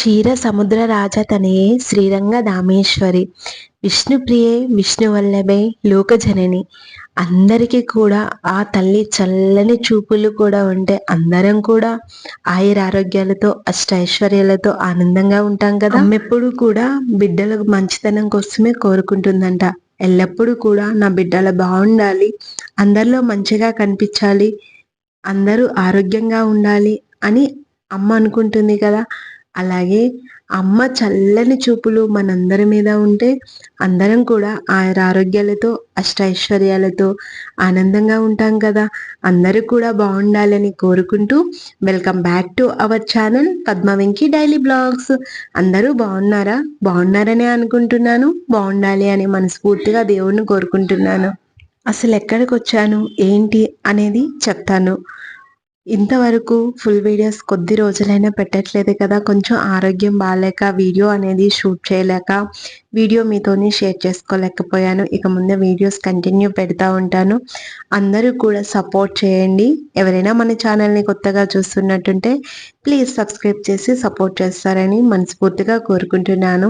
క్షీర సముద్ర రాజతనయే శ్రీరంగ దామేశ్వరి. విష్ణుప్రియే విష్ణువల్లభే లోకజనని. అందరికీ కూడా ఆ తల్లి చల్లని చూపులు కూడా ఉంటే అందరం కూడా ఆయురారోగ్యాలతో అష్టైశ్వర్యాలతో ఆనందంగా ఉంటాం కదా? ఎప్పుడు కూడా బిడ్డలకు మంచితనం కోసమే కోరుకుంటుందంట. ఎల్లప్పుడూ కూడా నా బిడ్డల బాగుండాలి అందరిలో మంచిగా కనిపించాలి అందరూ ఆరోగ్యంగా ఉండాలి అని అమ్మ అనుకుంటుంది కదా? అలాగే అమ్మ చల్లని చూపులు మనందరి మీద ఉంటే అందరం కూడా ఆయన ఆరోగ్యాలతో అష్టైశ్వర్యాలతో ఆనందంగా ఉంటాం కదా. అందరూ కూడా బాగుండాలని కోరుకుంటూ welcome back to our channel Padmavenki daily blogs. అందరూ బాగున్నారా? బాగున్నారని అనుకుంటున్నాను. బాగుండాలి అని మనస్ఫూర్తిగా దేవుణ్ణి కోరుకుంటున్నాను. అసలు ఎక్కడికి వచ్చాను ఏంటి? అనేది చెప్తాను. ఇంతవరకు ఫుల్ వీడియోస్ కొద్ది రోజులైనా పెట్టట్లేదు కదా. కొంచెం ఆరోగ్యం బాగాలేక వీడియో అనేది షూట్ చేయలేక వీడియో మీతోని షేర్ చేసుకోలేకపోయాను. ఇక ముందే వీడియోస్ కంటిన్యూ పెడతా ఉంటాను. అందరూ కూడా సపోర్ట్ చేయండి. ఎవరైనా మన ఛానల్ని కొత్తగా చూస్తున్నట్టుంటే ప్లీజ్ సబ్స్క్రైబ్ చేసి సపోర్ట్ చేస్తారని మనస్ఫూర్తిగా కోరుకుంటున్నాను.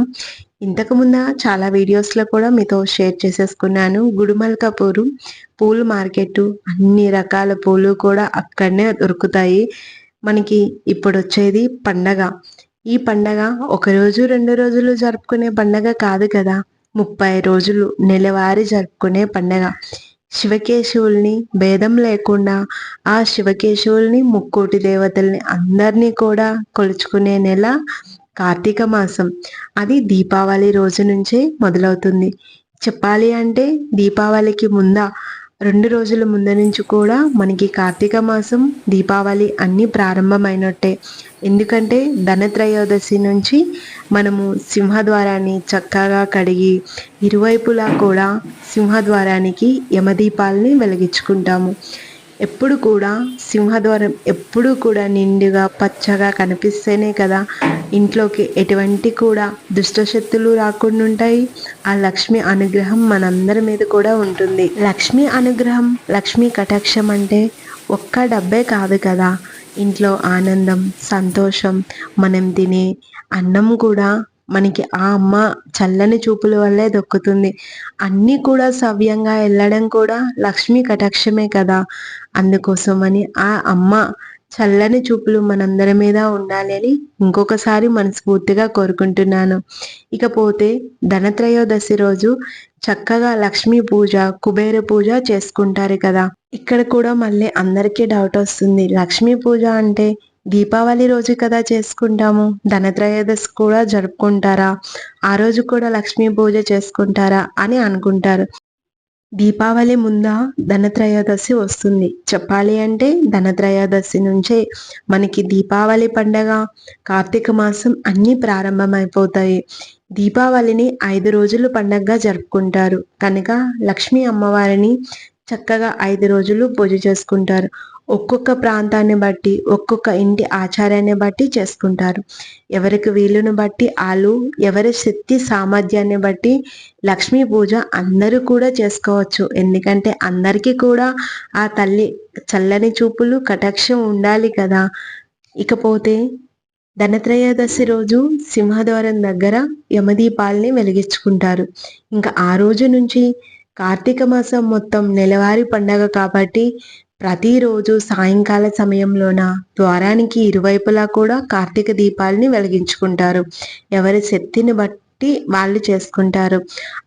ఇంతకు ముందు చాలా వీడియోస్లో కూడా మీతో షేర్ చేసేసుకున్నాను. గుడిమల్కాపూరు పూలు మార్కెట్ అన్ని రకాల పూలు కూడా అక్కడనే దొరుకుతాయి. మనకి ఇప్పుడు వచ్చేది పండగ. ఈ పండగ ఒక రోజు రెండు రోజులు జరుపుకునే పండగ కాదు కదా. ముప్పై రోజులు నెలవారీ జరుపుకునే పండగ. శివకేశవుల్ని భేదం లేకుండా ఆ శివకేశవుల్ని ముక్కోటి దేవతల్ని అందరినీ కూడా కొలుచుకునే నెల కార్తీక మాసం. అది దీపావళి రోజు నుంచే మొదలవుతుంది. చెప్పాలి అంటే దీపావళికి ముందా రెండు రోజుల ముందు నుంచి కూడా మనకి కార్తీక మాసం దీపావళి అన్నీ ప్రారంభమైనట్టే. ఎందుకంటే ధనత్రయోదశి నుంచి మనము సింహద్వారాన్ని చక్కగా కడిగి ఇరువైపులా కూడా సింహద్వారానికి యమదీపాలని వెలిగించుకుంటాము. ఎప్పుడు కూడా సింహద్వారం ఎప్పుడు కూడా నిండుగా పచ్చగా కనిపిస్తేనే కదా ఇంట్లోకి ఎటువంటి కూడా దుష్టశక్తులు రాకుండా ఉంటాయి. ఆ లక్ష్మి అనుగ్రహం మనందరి మీద కూడా ఉంటుంది. లక్ష్మి అనుగ్రహం లక్ష్మి కటాక్షం అంటే ఒక్క డబ్బే కాదు కదా. ఇంట్లో ఆనందం సంతోషం మనం తినే అన్నం కూడా మనకి ఆ అమ్మ చల్లని చూపుల వల్లే దొక్కుతుంది. అన్నీ కూడా సవ్యంగా వెళ్ళడం కూడా లక్ష్మీ కటాక్షమే కదా. అందుకోసమని ఆ అమ్మ చల్లని చూపులు మనందరి మీద ఉండాలి అని ఇంకొకసారి మనస్ఫూర్తిగా కోరుకుంటున్నాను. ఇకపోతే ధనత్రయోదశి రోజు చక్కగా లక్ష్మీ పూజ కుబేర పూజ చేసుకుంటారు కదా. ఇక్కడ కూడా మళ్ళీ అందరికీ డౌట్ వస్తుంది. లక్ష్మీ పూజ అంటే దీపావళి రోజు కదా చేసుకుంటాము. ధనత్రయోదశి కూడా జరుపుకుంటారా? ఆ రోజు కూడా లక్ష్మీ పూజ చేసుకుంటారా అని అనుకుంటారు. దీపావళి ముందా ధనత్రయోదశి వస్తుంది. చెప్పాలి అంటే ధనత్రయోదశి నుంచే మనకి దీపావళి పండగ కార్తీక మాసం అన్నీ ప్రారంభమైపోతాయి. దీపావళిని ఐదు రోజులు పండగగా జరుపుకుంటారు. కనుక లక్ష్మీ అమ్మవారిని చక్కగా ఐదు రోజులు పూజ చేసుకుంటారు. ఒక్కొక్క ప్రాంతాన్ని బట్టి ఒక్కొక్క ఇంటి ఆచారాన్ని బట్టి చేసుకుంటారు. ఎవరికి వీలును బట్టి వాళ్ళు ఎవరి శక్తి సామర్థ్యాన్ని బట్టి లక్ష్మీ పూజ అందరూ కూడా చేసుకోవచ్చు. ఎందుకంటే అందరికీ కూడా ఆ తల్లి చల్లని చూపులు కటాక్షం ఉండాలి కదా. ఇకపోతే ధనత్రయోదశి రోజు సింహద్వారం దగ్గర యమదీపాల్ని వెలిగించుకుంటారు. ఇంకా ఆ రోజు నుంచి కార్తీక మాసం మొత్తం నెలవారీ పండగ కాబట్టి ప్రతిరోజు సాయంకాల సమయంలోన? ద్వారానికి ఇరువైపులా కూడా కార్తీక దీపాలని వెలిగించుకుంటారు. ఎవరి శక్తిని బట్టి వాళ్ళు చేసుకుంటారు.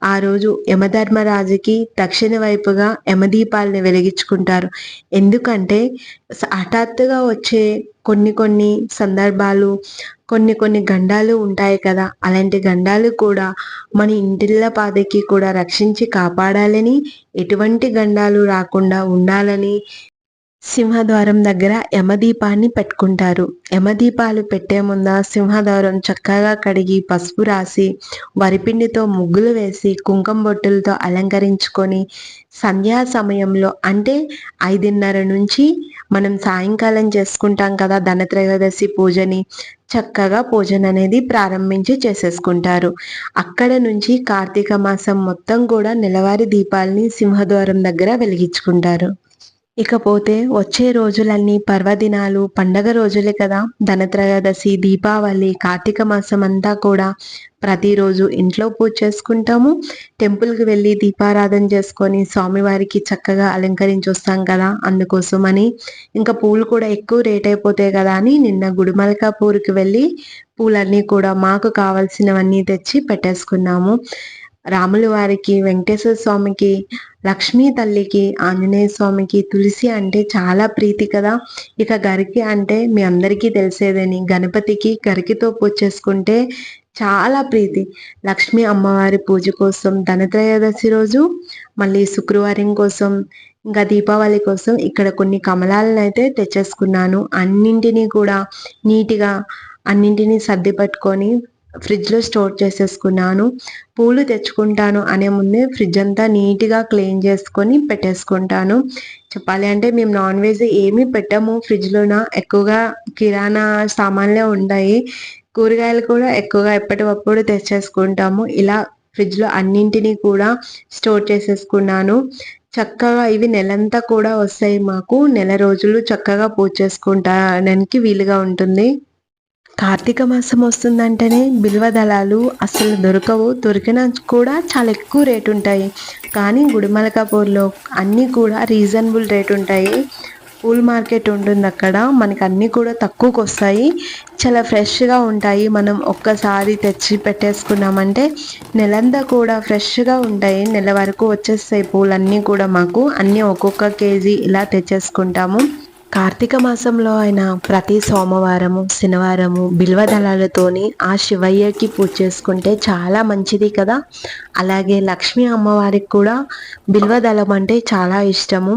ఆ రోజు యమధర్మరాజుకి దక్షిణ వైపుగా యమదీపాలని వెలిగించుకుంటారు. ఎందుకంటే హఠాత్తుగా వచ్చే కొన్ని కొన్ని సందర్భాలు కొన్ని కొన్ని గండాలు ఉంటాయి కదా. అలాంటి గండాలు కూడా మన ఇంటిళ్ళ పాదకి కూడా రక్షించి కాపాడాలని ఎటువంటి గండాలు రాకుండా ఉండాలని సింహద్వారం దగ్గర యమదీపాన్ని పెట్టుకుంటారు. యమదీపాలు పెట్టే ముంద సింహద్వారం చక్కగా కడిగి పసుపు రాసి వరిపిండితో ముగ్గులు వేసి కుంకుమ బొట్టులతో అలంకరించుకొని సంధ్యా సమయంలో అంటే ఐదున్నర నుంచి మనం సాయంకాలం చేసుకుంటాం కదా ధనత్రయోదశి పూజని చక్కగా పూజన అనేది ప్రారంభించి చేసేసుకుంటారు. అక్కడ నుంచి కార్తీక మాసం మొత్తం కూడా నెలవారీ దీపాలని సింహద్వారం దగ్గర వెలిగించుకుంటారు. ఇకపోతే వచ్చే రోజులన్నీ పర్వదినాలు పండగ రోజులే కదా. ధనత్రయోదశి దీపావళి కార్తీక మాసం అంతా కూడా ప్రతిరోజు ఇంట్లో పూజ చేసుకుంటాము. టెంపుల్కి వెళ్ళి దీపారాధన చేసుకొని స్వామివారికి చక్కగా అలంకరించి వస్తాం కదా అందుకోసమని. ఇంకా పూలు కూడా ఎక్కువ రేట్ అయిపోతాయి కదా అని నిన్న గుడిమల్కాపూర్కి వెళ్ళి పూలన్నీ కూడా మాకు కావాల్సినవన్నీ తెచ్చి పెట్టేసుకున్నాము. రాముల వారికి వెంకటేశ్వర స్వామికి లక్ష్మీ తల్లికి ఆంజనేయ స్వామికి తులసి అంటే చాలా ప్రీతి కదా. ఇక గరికి అంటే మీ అందరికీ తెలిసేదని. గణపతికి గరికితో పూజ చేసుకుంటే చాలా ప్రీతి. లక్ష్మీ అమ్మవారి పూజ కోసం ధనత్రయోదశి రోజు మళ్ళీ శుక్రవారం కోసం ఇంకా దీపావళి కోసం ఇక్కడ కొన్ని కమలాలను అయితే తెచ్చేసుకున్నాను. అన్నింటినీ కూడా నీట్గా అన్నింటినీ సర్ది పట్టుకొని ఫ్రిడ్జ్లో స్టోర్ చేసేసుకున్నాను. పూలు తెచ్చుకుంటాను అనే ముందే ఫ్రిడ్జ్ అంతా నీట్గా క్లీన్ చేసుకొని పెట్టేసుకుంటాను. చెప్పాలి అంటే మేము నాన్ వెజ్ ఏమీ పెట్టాము ఫ్రిడ్జ్లోన? ఎక్కువగా కిరాణా సామాన్లే ఉంటాయి. కూరగాయలు కూడా ఎక్కువగా ఎప్పటికప్పుడు తెచ్చేసుకుంటాము. ఇలా ఫ్రిడ్జ్లో అన్నింటినీ కూడా స్టోర్ చేసేసుకున్నాను. చక్కగా ఇవి నెలంతా కూడా వస్తాయి మాకు. నెల రోజులు చక్కగా పూజ చేసుకుంటానికి వీలుగా ఉంటుంది. కార్తీక మాసం వస్తుందంటేనే బిల్వదళాలు అసలు దొరకవు దొరికినా కూడా చాలా ఎక్కువ రేటు ఉంటాయి. కానీ గుడిమలకాపూర్లో అన్నీ కూడా రీజనబుల్ రేట్ ఉంటాయి. పూల్ మార్కెట్ ఉంటుంది అక్కడ మనకి అన్నీ కూడా తక్కువకు వస్తాయి. చాలా ఫ్రెష్గా ఉంటాయి. మనం ఒక్కసారి తెచ్చి పెట్టేసుకున్నామంటే నెలంతా కూడా ఫ్రెష్గా ఉంటాయి. నెల వరకు వచ్చేస్తాయి పూలన్నీ కూడా మాకు. అన్నీ ఒక్కొక్క కేజీ ఇలా తెచ్చేసుకుంటాము. కార్తీక మాసంలో అయిన ప్రతి సోమవారము శనివారము బిల్వదళాలతోని ఆ శివయ్యకి పూజ చేసుకుంటే చాలా మంచిది కదా. అలాగే లక్ష్మీ అమ్మవారికి కూడా బిల్వదళం అంటే చాలా ఇష్టము.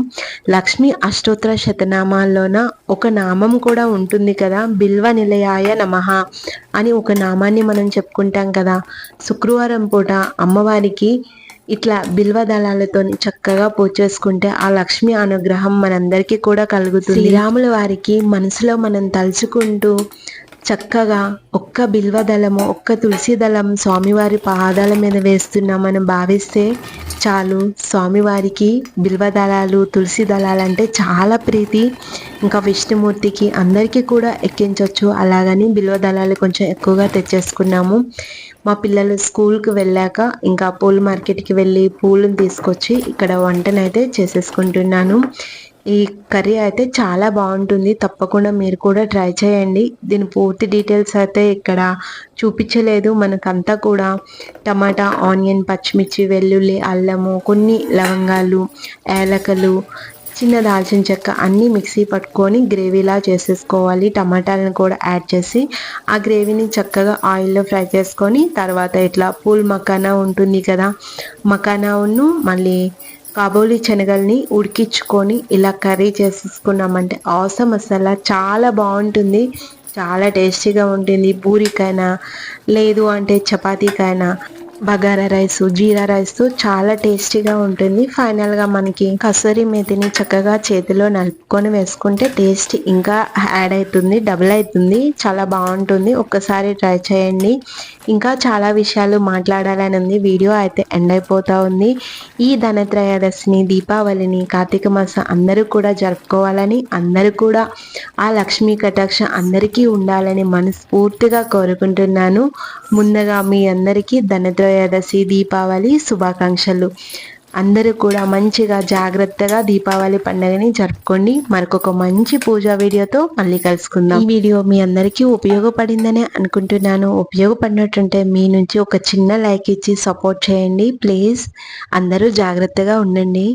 లక్ష్మీ అష్టోత్తర శతనామాల్లోన ఒక నామం కూడా ఉంటుంది కదా బిల్వ నిలయాయ నమః అని ఒక నామాన్ని మనం చెప్పుకుంటాం కదా. శుక్రవారం పూట అమ్మవారికి ఇట్లా బిల్వ దళాలతో చక్కగా పూజ చేసుకుంటే ఆ లక్ష్మి అనుగ్రహం మనందరికీ కూడా కలుగుతుంది. శ్రీరాముల వారికి మనసులో మనం తలుచుకుంటూ చక్కగా ఒక్క బిల్వ దళము ఒక్క తులసి దళం స్వామివారి పాదాల మీద వేస్తున్నామని భావిస్తే చాలు. స్వామివారికి బిల్వదళాలు తులసి దళాలు అంటే చాలా ప్రీతి. ఇంకా విష్ణుమూర్తికి అందరికీ కూడా ఎక్కించవచ్చు అలాగని బిల్వదళాలు కొంచెం ఎక్కువగా తెచ్చేసుకున్నాము. మా పిల్లలు స్కూల్కి వెళ్ళాక ఇంకా పూల మార్కెట్కి వెళ్ళి పూలను తీసుకొచ్చి ఇక్కడ వంటనైతే చేసేసుకుంటున్నాను. ఈ కర్రీ అయితే చాలా బాగుంటుంది. తప్పకుండా మీరు కూడా ట్రై చేయండి. దీని పూర్తి డీటెయిల్స్ అయితే ఇక్కడ చూపించలేదు. మనకంతా కూడా టమాటా ఆనియన్ పచ్చిమిర్చి వెల్లుల్లి అల్లము కొన్ని లవంగాలు ఏలకలు చిన్న దాల్చిన చెక్క అన్నీ మిక్సీ పట్టుకొని గ్రేవీలా చేసేసుకోవాలి. టమాటాలను కూడా యాడ్ చేసి ఆ గ్రేవీని చక్కగా ఆయిల్లో ఫ్రై చేసుకొని తర్వాత ఇట్లా పూల్ మకానా ఉంటుంది కదా మకానాను మళ్ళీ కాబోలి శనగల్ని ఉడికించుకొని ఇలా కర్రీ చేసేసుకున్నామంటే అవసరం మసాలా చాలా బాగుంటుంది. చాలా టేస్టీగా ఉంటుంది. పూరికైనా లేదు అంటే చపాతీకైనా. బగారా రైస్ జీరా రైస్ చాలా టేస్టీగా ఉంటుంది. ఫైనల్గా మనకి కసూరి మేతిని చక్కగా చేతిలో నలుపుకొని వేసుకుంటే టేస్ట్ ఇంకా యాడ్ అవుతుంది డబుల్ అవుతుంది చాలా బాగుంటుంది. ఒక్కసారి ట్రై చేయండి. ఇంకా చాలా విషయాలు మాట్లాడాలని ఉంది. వీడియో అయితే ఎండ్ అయిపోతూ ఉంది. ఈ ధనత్రయోదశిని దీపావళిని కార్తీక మాసం అందరూ కూడా జరుపుకోవాలని అందరూ కూడా ఆ లక్ష్మీ కటాక్ష అందరికీ ఉండాలని మనస్ఫూర్తిగా కోరుకుంటున్నాను. ముందుగా మీ అందరికీ ధనత్రయోదశి దీపావళి శుభాకాంక్షలు. అందరూ కూడా మంచిగా జాగ్రత్తగా దీపావళి పండుగని జరుపుకోండి. మరొక మంచి పూజా వీడియోతో మళ్ళీ కలుసుకుందాం. ఈ వీడియో మీ అందరికీ ఉపయోగపడిందని అనుకుంటున్నాను. ఉపయోగపడినట్టుంటే మీ నుంచి ఒక చిన్న లైక్ ఇచ్చి సపోర్ట్ చేయండి. ప్లీజ్ అందరూ జాగ్రత్తగా ఉండండి.